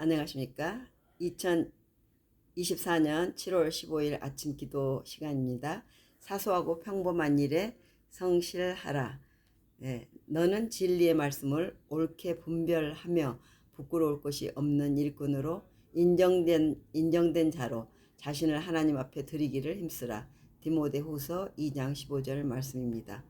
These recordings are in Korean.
안녕하십니까? 2024년 7월 15일 아침 기도 시간입니다. 사소하고 평범한 일에 성실하라. 네, 너는 진리의 말씀을 옳게 분별하며 부끄러울 것이 없는 일꾼으로 인정된 인정된 자로 자신을 하나님 앞에 드리기를 힘쓰라. 디모데후서 2장 15절 말씀입니다.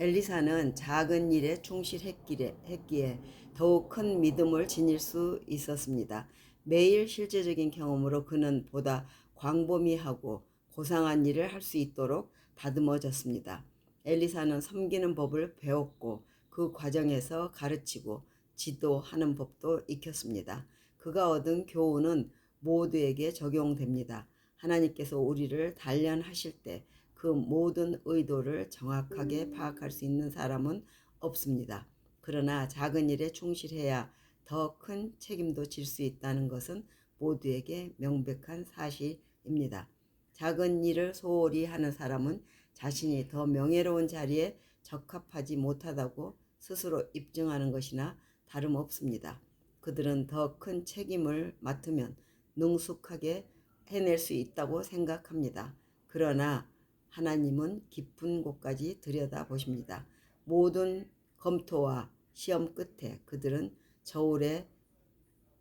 엘리사는 작은 일에 충실했기에 더욱 큰 믿음을 지닐 수 있었습니다. 매일 실제적인 경험으로 그는 보다 광범위하고 고상한 일을 할 수 있도록 다듬어졌습니다. 엘리사는 섬기는 법을 배웠고 그 과정에서 가르치고 지도하는 법도 익혔습니다. 그가 얻은 교훈은 모두에게 적용됩니다. 하나님께서 우리를 단련하실 때 그 모든 의도를 정확하게 파악할 수 있는 사람은 없습니다. 그러나 작은 일에 충실해야 더 큰 책임도 질 수 있다는 것은 모두에게 명백한 사실입니다. 작은 일을 소홀히 하는 사람은 자신이 더 명예로운 자리에 적합하지 못하다고 스스로 입증하는 것이나 다름없습니다. 그들은 더 큰 책임을 맡으면 능숙하게 해낼 수 있다고 생각합니다. 그러나 하나님은 깊은 곳까지 들여다보십니다. 모든 검토와 시험 끝에 그들은 저울에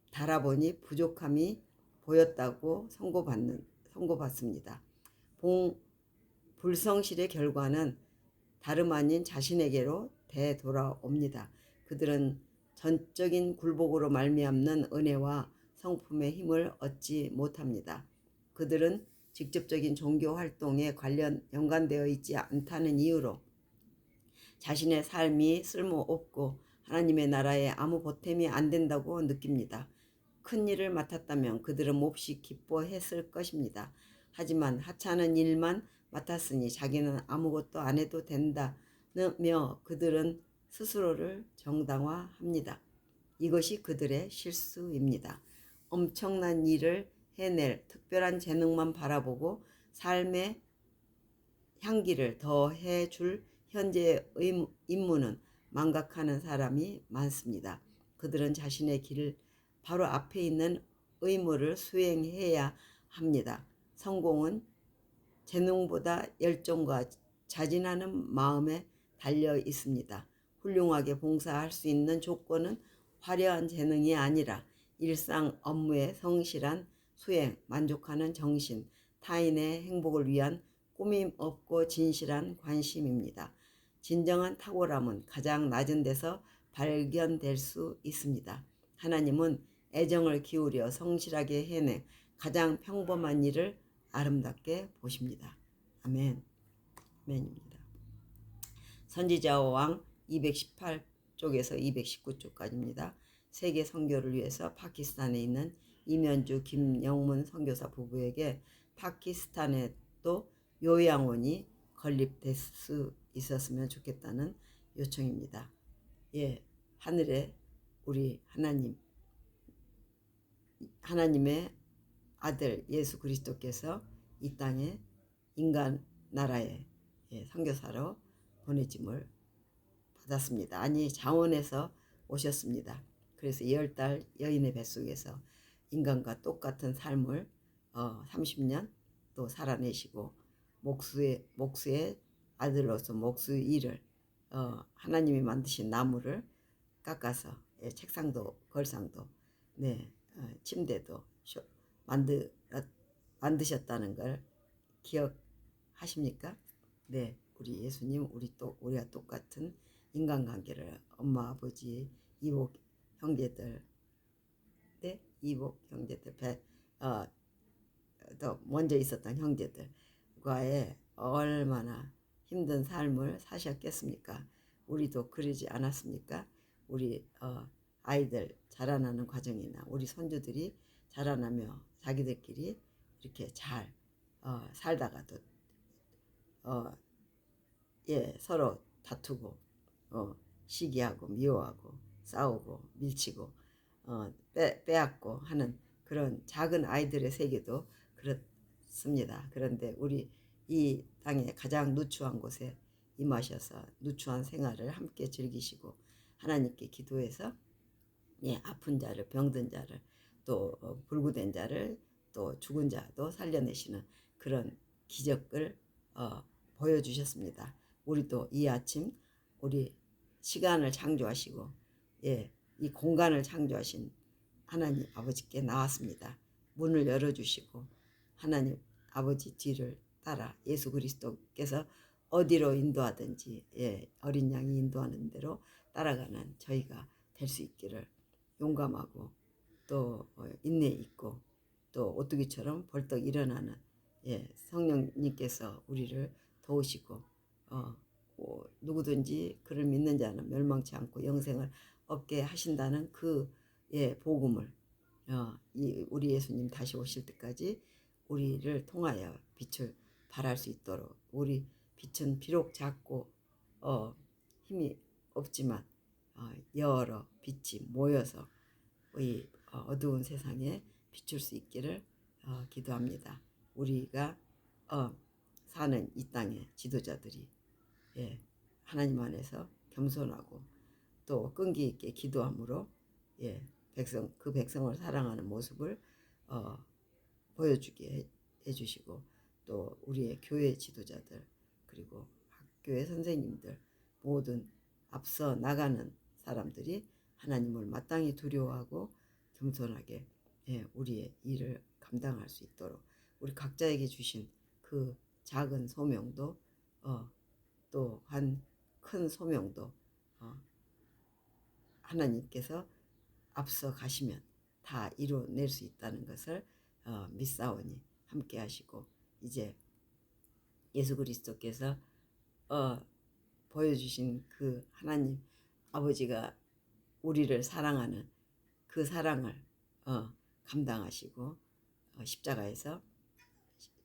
달아보니 부족함이 보였다고 선고받는 선고받습니다. 봉 불성실의 결과는 다름 아닌 자신에게로 되돌아옵니다. 그들은 전적인 굴복으로 말미암는 은혜와 성품의 힘을 얻지 못합니다. 그들은 직접적인 종교 활동에 관련 연관되어 있지 않다는 이유로 자신의 삶이 쓸모없고 하나님의 나라에 아무 보탬이 안 된다고 느낍니다. 큰 일을 맡았다면 그들은 몹시 기뻐했을 것입니다. 하지만 하찮은 일만 맡았으니 자기는 아무것도 안 해도 된다며 그들은 스스로를 정당화합니다. 이것이 그들의 실수입니다. 엄청난 일을 해낼 특별한 재능만 바라보고 삶의 향기를 더해 줄 현재의 임무는 망각하는 사람이 많습니다. 그들은 자신의 길 바로 앞에 있는 의무를 수행해야 합니다. 성공은 재능보다 열정과 자진하는 마음에 달려 있습니다. 훌륭하게 봉사할 수 있는 조건은 화려한 재능이 아니라 일상 업무에 성실한 수행, 만족하는 정신, 타인의 행복을 위한 꾸밈 없고 진실한 관심입니다. 진정한 탁월함은 가장 낮은 데서 발견될 수 있습니다. 하나님은 애정을 기울여 성실하게 해내 가장 평범한 일을 아름답게 보십니다. 아멘. 아멘입니다. 선지자와 왕 218쪽에서 219쪽까지입니다. 세계 선교를 위해서 파키스탄에 있는 이면주 김영문 선교사 부부에게 파키스탄에 또 요양원이 건립될 수 있었으면 좋겠다는 요청입니다. 예, 하늘에 우리 하나님, 하나님의 아들 예수 그리스도께서 이 땅에 인간 나라에 예, 선교사로 보내짐을 받았습니다. 아니 자원에서 오셨습니다. 그래서 열달 여인의 뱃속에서 인간과 똑같은 삶을 어, 30년 또 살아내시고 목수의 목수의 아들로서 목수 일을 어, 하나님이 만드신 나무를 깎아서 예, 책상도 걸상도 네 어, 침대도 쇼, 만드 만드셨다는 걸 기억하십니까? 네, 우리 예수님 우리 또 우리와 똑같은 인간관계를 엄마 아버지 이복 형제들 네 이복 형제들 배, 어, 더 먼저 있었던 형제들과의 얼마나 힘든 삶을 사셨겠습니까? 우리도 그러지 않았습니까? 우리 어, 아이들 자라나는 과정이나 우리 손주들이 자라나며 자기들끼리 이렇게 잘 어, 살다가도 어, 예 서로 다투고 어, 시기하고 미워하고 싸우고 밀치고 어, 빼, 빼앗고 하는 그런 작은 아이들의 세계도 그렇습니다. 그런데 우리 이 땅에 가장 누추한 곳에 임하셔서 누추한 생활을 함께 즐기시고 하나님께 기도해서 예, 아픈 자를 병든 자를 또 어, 불구된 자를 또 죽은 자도 살려내시는 그런 기적을 어, 보여주셨습니다. 우리도 이 아침 우리 시간을 창조하시고 예, 이 공간을 창조하신 하나님 아버지께 나왔습니다. 문을 열어주시고 하나님 아버지 뒤를 따라 예수 그리스도께서 어디로 인도하든지 예, 어린 양이 인도하는 대로 따라가는 저희가 될 수 있기를 용감하고 또 어, 인내 있고 또 오뚜기처럼 벌떡 일어나는 예, 성령님께서 우리를 도우시고 어, 어, 누구든지 그를 믿는 자는 멸망치 않고 영생을 얻게 하신다는 그 예, 복음을 어, 이 우리 예수님 다시 오실 때까지 우리를 통하여 빛을 발할 수 있도록 우리 빛은 비록 작고 어, 힘이 없지만 어, 여러 빛이 모여서 이 어, 어두운 세상에 비출 수 있기를 어, 기도합니다. 우리가 어, 사는 이 땅의 지도자들이 예, 하나님 안에서 겸손하고 또 끈기 있게 기도함으로 예, 백성 그 백성을 사랑하는 모습을 어, 보여주게 해, 해주시고 또 우리의 교회 지도자들 그리고 학교의 선생님들 모든 앞서 나가는 사람들이 하나님을 마땅히 두려워하고 겸손하게 예, 우리의 일을 감당할 수 있도록 우리 각자에게 주신 그 작은 소명도 어, 또한 큰 소명도 어, 하나님께서 앞서 가시면 다 이뤄낼 수 있다는 것을 어, 믿사오니 함께 하시고 이제 예수 그리스도께서 어, 보여주신 그 하나님 아버지가 우리를 사랑하는 그 사랑을 어, 감당하시고 어, 십자가에서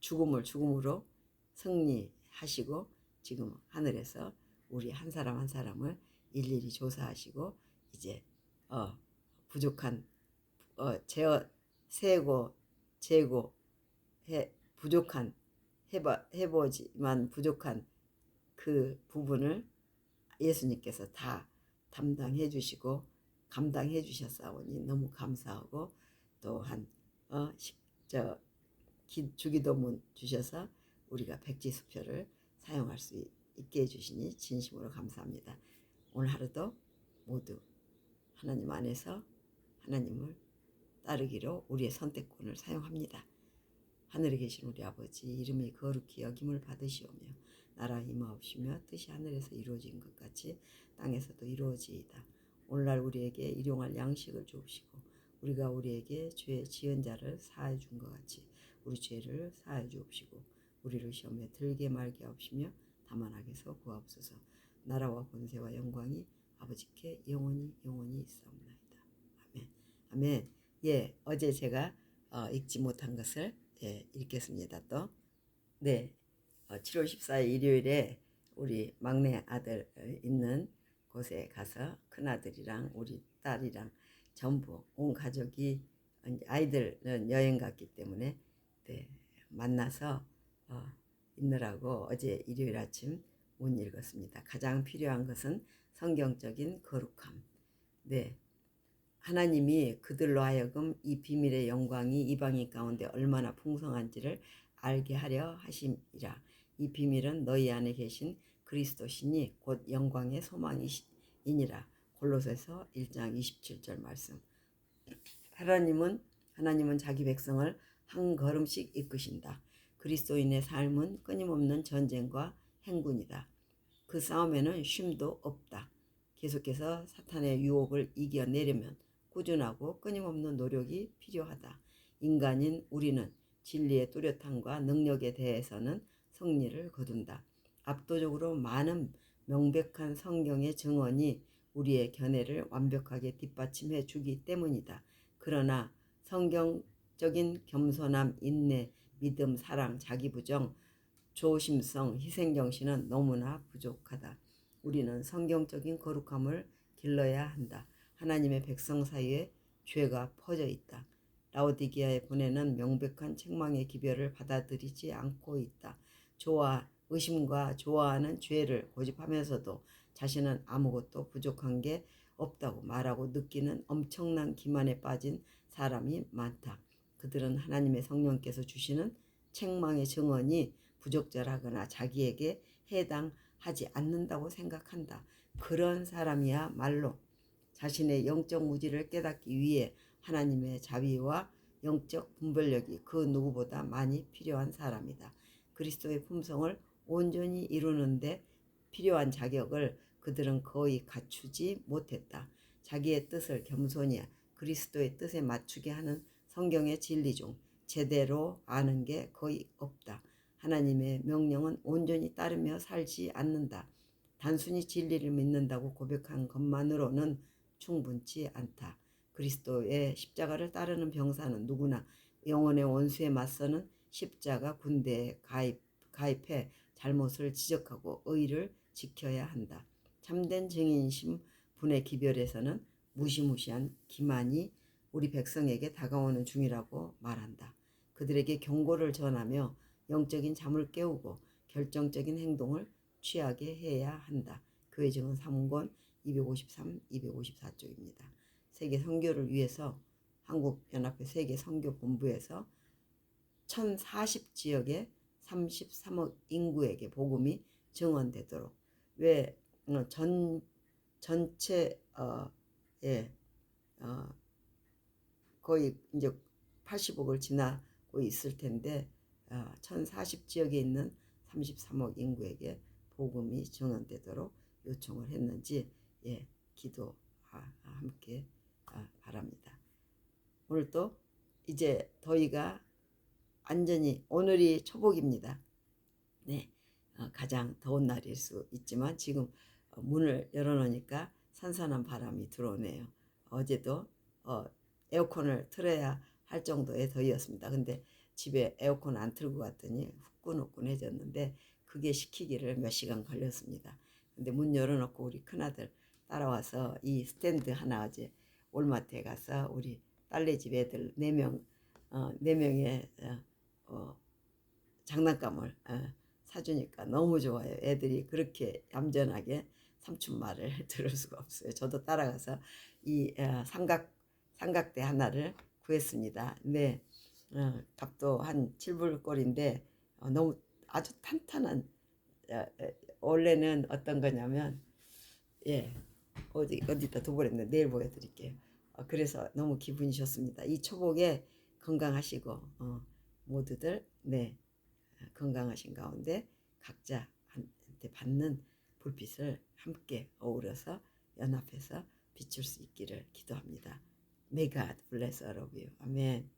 죽음을 죽음으로 승리하시고 지금 하늘에서 우리 한 사람 한 사람을 일일이 조사하시고 이제 어, 부족한 어, 제어 세고 재고 해 부족한 해봐 해보지만 부족한 그 부분을 예수님께서 다 담당해 주시고 감당해 주셨사오니 너무 감사하고 또한 어, 식- 저 기- 주기도문 주셔서 우리가 백지수표를 사용할 수 있게 해주시니 진심으로 감사합니다. 오늘 하루도 모두 하나님 안에서 하나님을 따르기로 우리의 선택권을 사용합니다. 하늘에 계신 우리 아버지 이름이 거룩히 여김을 받으시오며 나라 임하옵시며 뜻이 하늘에서 이루어진 것 같이 땅에서도 이루어지이다. 오늘날 우리에게 일용할 양식을 주옵시고 우리가 우리에게 죄 지은 자를 사하여 준것 같이 우리 죄를 사하여 주옵시고 우리를 시험에 들게 말게 하옵시며 다만 악에서 구하옵소서 나라와 권세와 영광이 아버지께 영원히 영원히 있사옵나이다. 아멘. 아멘. 예, 어제 제가 어, 읽지 못한 것을 예, 읽겠습니다. 또 네, 어, 7월 14일 일요일에 우리 막내 아들 어, 있는 곳에 가서 큰 아들이랑 우리 딸이랑 전부 온 가족이 아이들은 여행 갔기 때문에 네, 만나서 어, 있느라고 어제 일요일 아침 못 읽었습니다. 가장 필요한 것은 성경적인 거룩함. 네. 하나님이 그들로 하여금 이 비밀의 영광이 이방인 가운데 얼마나 풍성한지를 알게 하려 하심이라. 이 비밀은 너희 안에 계신 그리스도시니 곧 영광의 소망이니라. 골로새서 1장 27절 말씀. 하나님은 하나님은 자기 백성을 한 걸음씩 이끄신다. 그리스도인의 삶은 끊임없는 전쟁과 행군이다. 그 싸움에는 쉼도 없다. 계속해서 사탄의 유혹을 이겨내려면 꾸준하고 끊임없는 노력이 필요하다. 인간인 우리는 진리의 뚜렷함과 능력에 대해서는 승리를 거둔다. 압도적으로 많은 명백한 성경의 증언이 우리의 견해를 완벽하게 뒷받침해 주기 때문이다. 그러나 성경적인 겸손함, 인내, 믿음, 사랑, 자기부정, 조심성, 희생정신은 너무나 부족하다. 우리는 성경적인 거룩함을 길러야 한다. 하나님의 백성 사이에 죄가 퍼져 있다. 라오디기아에 보내는 명백한 책망의 기별을 받아들이지 않고 있다. 좋아 의심과 좋아하는 죄를 고집하면서도 자신은 아무것도 부족한 게 없다고 말하고 느끼는 엄청난 기만에 빠진 사람이 많다. 그들은 하나님의 성령께서 주시는 책망의 증언이 부적절하거나 자기에게 해당하지 않는다고 생각한다. 그런 사람이야 말로 자신의 영적 무지를 깨닫기 위해 하나님의 자비와 영적 분별력이 그 누구보다 많이 필요한 사람이다. 그리스도의 품성을 온전히 이루는데 필요한 자격을 그들은 거의 갖추지 못했다. 자기의 뜻을 겸손히 그리스도의 뜻에 맞추게 하는 성경의 진리 중 제대로 아는 게 거의 없다. 하나님의 명령은 온전히 따르며 살지 않는다. 단순히 진리를 믿는다고 고백한 것만으로는 충분치 않다. 그리스도의 십자가를 따르는 병사는 누구나 영혼의 원수에 맞서는 십자가 군대에 가입, 가입해 잘못을 지적하고 의를 지켜야 한다. 참된 증인심 분의 기별에서는 무시무시한 기만이 우리 백성에게 다가오는 중이라고 말한다. 그들에게 경고를 전하며 영적인 잠을 깨우고 결정적인 행동을 취하게 해야 한다. 교회 증언 3권 253, 254쪽입니다. 세계 선교를 위해서 한국연합회 세계 선교 본부에서 1040 지역의 33억 인구에게 복음이 증언되도록 왜 전 전체 어, 예, 어, 거의 이제 80억을 지나고 있을 텐데 어, 1040 지역에 있는 33억 인구에게 복음이 증언되도록 요청을 했는지 예, 기도 함께 아, 바랍니다. 오늘 또 이제 더위가 완전히 오늘이 초복입니다. 네, 어, 가장 더운 날일 수 있지만 지금 어, 문을 열어놓으니까 산산한 바람이 들어오네요. 어제도 어, 에어컨을 틀어야 할 정도의 더위였습니다. 근데 집에 에어컨 안 틀고 갔더니 후끈후끈해졌는데 그게 식히기를 몇 시간 걸렸습니다. 근데 문 열어놓고 우리 큰아들 따라와서 이 스탠드 하나 어제 올마트에 가서 우리 딸네 집 애들 네 명, 어, 네 명의 어, 어, 장난감을 어, 사주니까 너무 좋아요. 애들이 그렇게 얌전하게 삼촌 말을 들을 수가 없어요. 저도 따라가서 이 어, 삼각 삼각대 하나를 구했습니다. 네, 어, 값도 한 7불 꼴인데 어, 너무 아주 탄탄한 어, 원래는 어떤 거냐면 예 어디 어디다 도버렸네 내일 보여드릴게요. 어, 그래서 너무 기분이 좋습니다. 이 초복에 건강하시고 어, 모두들 네 건강하신 가운데 각자한테 받는 불빛을 함께 어우러서 연합해서 비출 수 있기를 기도합니다. May God bless all of you. 아멘.